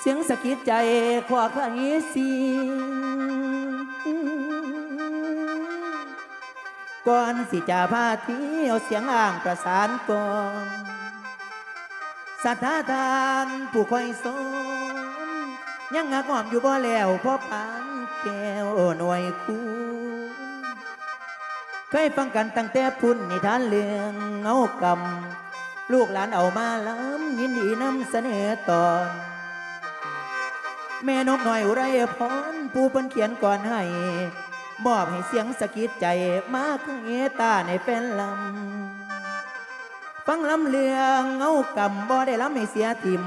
เสียงสะกิดใจขวาใครสีก่อนสิจะพาเที่ยวเสียงอ่างประสานกองสัทธาทานผู้คอยสนยังงักหอมอยู่บ่แล้วเพราะปานแก้วหน่วยคูเคยฟังกันตั้งแต่พุ่นนิทานเรื่องเงากำลูกหลานเอามาล้ำยินดีนำเสนอตอน แม่นกหน้อยอุไรพรผู้เพิ่นเขียนก่อนให้มอบให้เสียงสะกิดใจมาคือเอตาในแฟนลำฟังลำเลืองเงากำบ่ได้ลำให้เสียทิม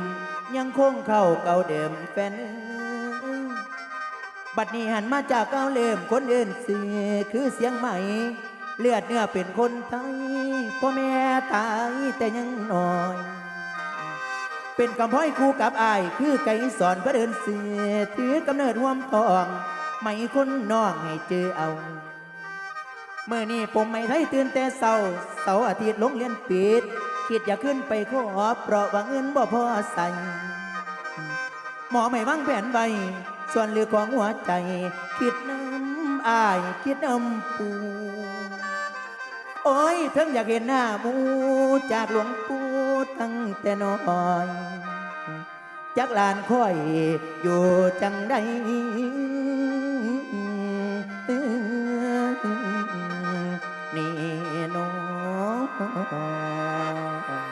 ยังคงเข้าเก่าเดิมแฟนบัดนี้หันมาจากเก่าเริ่มคนอื่นสื่อคือเสียงใหม่เลือดเนื้อเป็นคนไทยพ่อแม่ตายแต่ยังน้อย เป็นกำพ้อยคู่กับอาย คือไก่สอนพระเดินเสือถือกำเนิดห่วมทองไม่คนน้องให้เจอเอาเมื่อนี้ผมไม่ไทยตื่นแต่เศร้าเสาร์อาทิตย์ลงเรียนปิด คิดอยากขึ้นไปขอเพราะว่าเงินบ่พอใส่หมอไม่วางแผนไว้ส่วนเหลือของหัวใจ คิดน้ำอาย คิดน้ำปู โอ้ยเพิ่งอยากเห็นหน้ามูจากหลวงปู่ตั้งแต่น้อยจักลานค่อยอยู่จังใดนี่น้อง